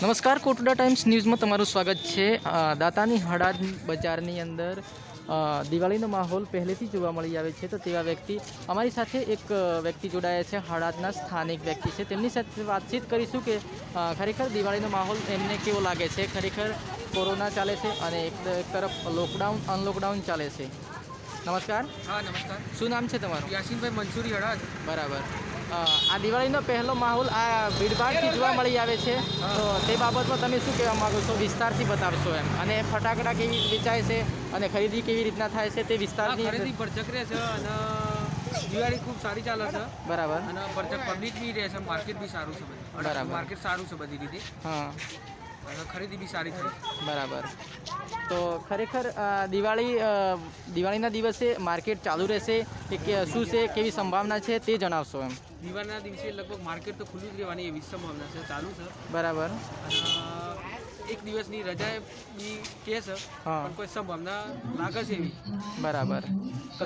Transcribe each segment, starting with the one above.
નમસ્કાર કોટડા ટાઈમ્સ ન્યૂઝમાં તમારું સ્વાગત છે. દાતાની હડાદ બજારની અંદર દિવાળીનો માહોલ પહેલેથી જોવા મળી આવે છે. તો તેવા વ્યક્તિ અમારી સાથે એક વ્યક્તિ જોડાયા છે હળાદના સ્થાનિક વ્યક્તિ છે. તેમની સાથે વાતચીત કરીશું કે ખરેખર દિવાળીનો માહોલ એમને કેવો લાગે છે? ખરેખર કોરોના ચાલે છે અને એક તરફ લોકડાઉન અનલોકડાઉન ચાલે છે. નમસ્કાર. હા નમસ્કાર. શું નામ છે તમારું? યાસીનભાઈ મંસૂરી હળાદ બરાબર. આ દિવાળીનો પહેલો માહોલ આ ભીડભાડથી જોવા મળી આવે છે. તો તે બાબતમાં તમે શું કહેવા માંગો છો? વિસ્તારથી બતાવશો એમ. અને ફટાકડા કેવી રીતે વેચાય છે અને ખરીદી કેવી રીતના થાય છે તે વિસ્તારની ખરીદી ભરચક રહે છે અને દિવાળી ખૂબ સારી ચાલે છે. બરાબર. અને ભરચક પબ્લિક બી રહે છે માર્કેટ બી સારું છે બરાબર. માર્કેટ સારું છે બધી રીતે. હા. ખરીદી બી સારી થઈ. બરાબર. તો ખરેખર દિવાળી દિવાળીના દિવસે માર્કેટ ચાલુ રહેશે કે શું છે કેવી સંભાવના છે તે જણાવશો એમ. દિવાળીના દિવસે લગભગ માર્કેટ તો ખુલ્લું જ રહેવાની એવી સંભાવના છે ચાલુ છે. બરાબર. એક દિવસની રજા બી કે છે પણ કોઈ સંભાવના લાગે છે એવી. બરાબર. તો.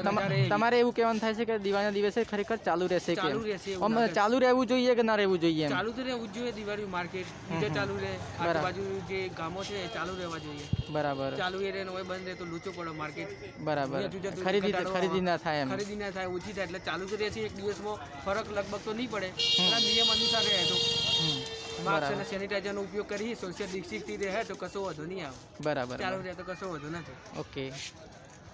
તમારે એવું કહેવાનું થાય છે કે દિવાળીના દિવસે ખરેખર ચાલુ રહેશે ચાલુ રહેશે. ચાલુ રહેવું જોઈએ કે ના રહેવું જોઈએ ચાલુ તો રહેવું જોઈએ દિવાળી માર્કેટ બીજો ચાલુ રહે. આજુબાજુ જે ગામો છે એ ચાલુ રહેવા જોઈએ. બરાબર. ચાલુ એ રહે હોય બંધ રહે તો લૂચો પડે માર્કેટ. બરાબર. ખરીદી ખરીદી ના થાય એમ. ખરીદી ના થાય ઓછી થાય. એટલે ચાલુ તો રહેશે એક દિવસમાં ફરક લગભગ તો નહીં પડે. નિયમ અનુસાર રહે તો. માસ્ક અને સેનિટાઈઝરનો ઉપયોગ કરી સોશિયલ ડિસ્ટન્સથી રહે તો કશો વધુ નહીં આવે. બરાબર ચાલુ રહે તો કશો વધુ નથી. ઓકે.